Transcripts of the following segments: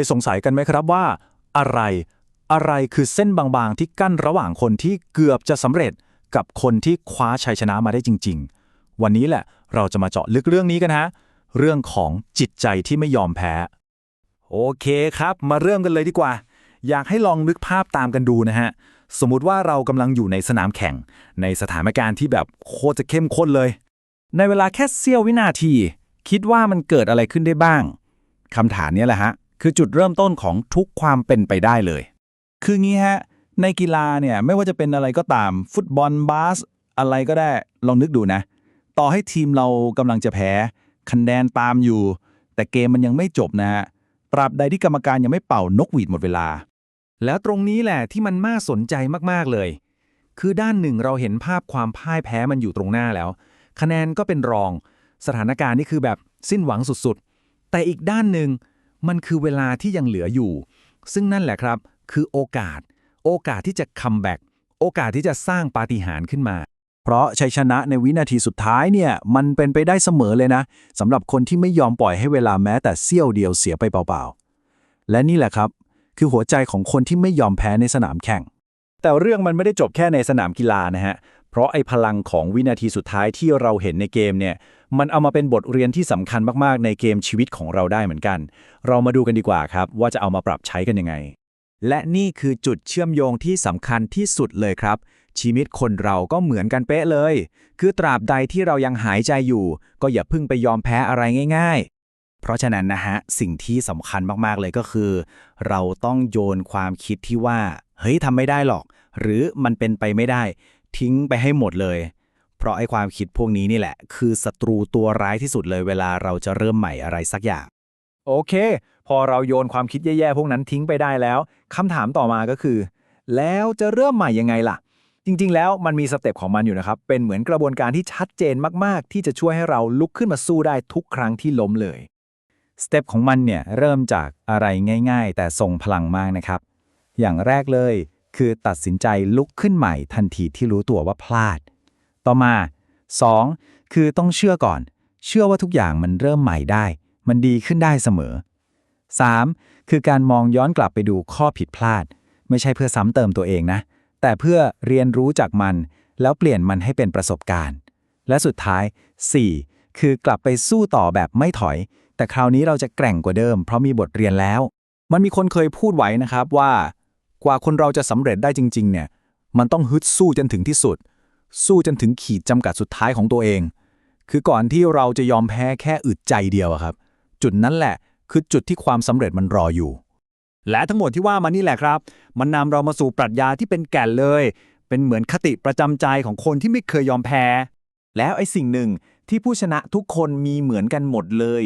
ยสงสัยกันไหมครับว่า อะไร อะไรคือเส้นบางๆ ที่กั้นระหว่างคนที่เกือบจะสำเร็จกับคนที่คว้าชัยชนะมาได้จริง ๆ วันนี้แหละเราจะมาเจาะลึกเรื่องนี้กันฮะเรื่องของจิตใจที่ไม่ยอมแพ้ โอเคครับ มาเริ่มกันเลยดีกว่า อยากให้ลองนึกภาพตามกันดูนะฮะ สมมุติว่าเรากำลังอยู่ในสนามแข่ง ในสถานการณ์ที่แบบโคตรจะเข้มข้นเลย ในเวลาแค่เสี้ยววินาที คิดว่ามันเกิดอะไรขึ้นได้บ้างคำถามนี้แหละฮะ คือจุดเริ่มต้นของทุกความเป็นไปได้เลย คืองี้ฮะ ในกีฬาเนี่ยไม่ว่าจะเป็นอะไรก็ตาม ฟุตบอลบาส อะไรก็ได้ลองนึกดูนะ ต่อให้ทีมเรากำลังจะแพ้คะแนนตามอยู่ แต่เกมมันยังไม่จบนะฮะตราบใดที่กรรมการยังไม่เป่านกหวีดหมดเวลา แล้วตรงนี้แหละที่มันน่าสนใจมากๆเลย คือด้านหนึ่งเราเห็นภาพความพ่ายแพ้มันอยู่ตรงหน้าแล้ว คะแนนก็เป็นรอง สถานการณ์นี่คือแบบสิ้นหวังสุดๆ แต่อีกด้านหนึ่ง มันคือเวลาที่ยังเหลืออยู่ ซึ่งนั่นแหละครับ คือโอกาส โอกาสที่จะคัมแบ็กโอกาสที่จะสร้างปาฏิหาริย์ขึ้นมา เพราะชัยชนะในวินาทีสุดท้ายเนี่ย มันเป็นไปได้เสมอเลยนะสำหรับคนที่ไม่ยอมปล่อยให้เวลาแม้แต่เสี้ยวเดียวเสียไปเปล่าๆ และนี่แหละครับ คือหัวใจของคนที่ไม่ยอมแพ้ในสนามแข่ง แต่เรื่องมันไม่ได้จบแค่ในสนามกีฬานะฮะ เพราะไอ้พลังของวินาทีสุดท้ายที่เราเห็นในเกมเนี่ย มันเอามาเป็นบทเรียนที่สำคัญมากๆ ในเกมชีวิตของเราได้เหมือนกัน เรามาดูกันดีกว่าครับ ว่าจะเอามาปรับใช้กันยังไง และนี่คือจุดเชื่อมโยงที่สำคัญที่สุดเลยครับ ชีวิตคนเราก็เหมือนกันเป๊ะเลย คือตราบใดที่เรายังหายใจอยู่ ก็อย่าพิ่งไปยอมแพ้อะไรง่าย ๆ เพราะฉะนั้นนะฮะสิ่งที่สำคัญมากๆเลยก็คือ เราต้องโยนความคิดที่ว่า เฮ้ยทำไม่ได้หรอก หรือมันเป็นไปไม่ได้ ทิ้งไปให้หมดเลย เพราะไอ้ความคิดพวกนี้นี่แหละ คือศัตรูตัวร้ายที่สุดเลยเวลาเราจะเริ่มใหม่อะไรสักอย่าง โอเค พอเราโยนความคิดแย่ๆพวกนั้นทิ้งไปได้แล้วคำถามต่อมาก็คือ แล้วจะเริ่มใหม่ยังไงล่ะ จริงๆ แล้วมันมีสเต็ปของมันอยู่นะครับ เป็นเหมือนกระบวนการที่ชัดเจนมากๆ ที่จะช่วยให้เราลุกขึ้นมาสู้ได้ทุกครั้งที่ล้มเลยสเต็ปของมันเนี่ยเริ่มจากอะไรง่าย ๆ แต่ทรงพลังมากนะครับ อย่างแรกเลย คือตัดสินใจลุกขึ้นใหม่ทันทีที่รู้ตัวว่าพลาด ต่อมา 2. คือต้องเชื่อก่อน เชื่อว่าทุกอย่างมันเริ่มใหม่ได้ มันดีขึ้นได้เสมอ 3. คือการมองย้อนกลับไปดูข้อผิดพลาด ไม่ใช่เพื่อซ้ำเติมตัวเองนะ แต่เพื่อเรียนรู้จากมัน แล้วเปลี่ยนมันให้เป็นประสบการณ์ และสุดท้าย 4. คือกลับไปสู้ต่อแบบไม่ถอย แต่คราวนี้เราจะแกร่งกว่าเดิม เพราะมีบทเรียนแล้ว มันมีคนเคยพูดไว้นะครับว่า กว่าคนเราจะสำเร็จได้จริง ๆ เนี่ย มันต้องฮึดสู้จนถึงที่สุด สู้จนถึงขีดจำกัดสุดท้ายของตัวเอง คือก่อนที่เราจะยอมแพ้แค่อึดใจเดียวครับ จุดนั้นแหละคือจุดที่ความสำเร็จมันรออยู่ และทั้งหมดที่ว่ามานี่แหละครับ มันนำเรามาสู่ปรัชญาที่เป็นแก่นเลย เป็นเหมือนคติประจำใจของคนที่ไม่เคยยอมแพ้ แล้วไอ้สิ่งหนึ่งที่ผู้ชนะทุกคนมีเหมือนกันหมดเลย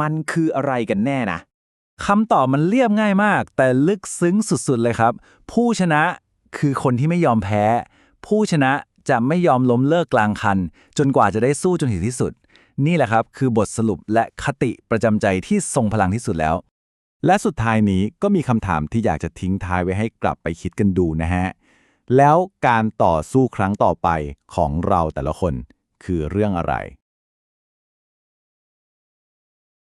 มันคืออะไรกันแน่นะ คำตอบมันเรียบง่ายมาก แต่ลึกซึ้งสุดๆเลยครับ ผู้ชนะคือคนที่ไม่ยอมแพ้ ผู้ชนะจะไม่ยอมล้มเลิกกลางคัน จนกว่าจะได้สู้จนถึงที่สุด นี่แหละครับคือบทสรุปและคติประจำใจที่ทรงพลังที่สุดแล้ว และสุดท้ายนี้ก็มีคำถามที่อยากจะทิ้งท้ายไว้ให้กลับไปคิดกันดูนะฮะ แล้วการต่อสู้ครั้งต่อไปของเราแต่ละคนคือเรื่องอะไร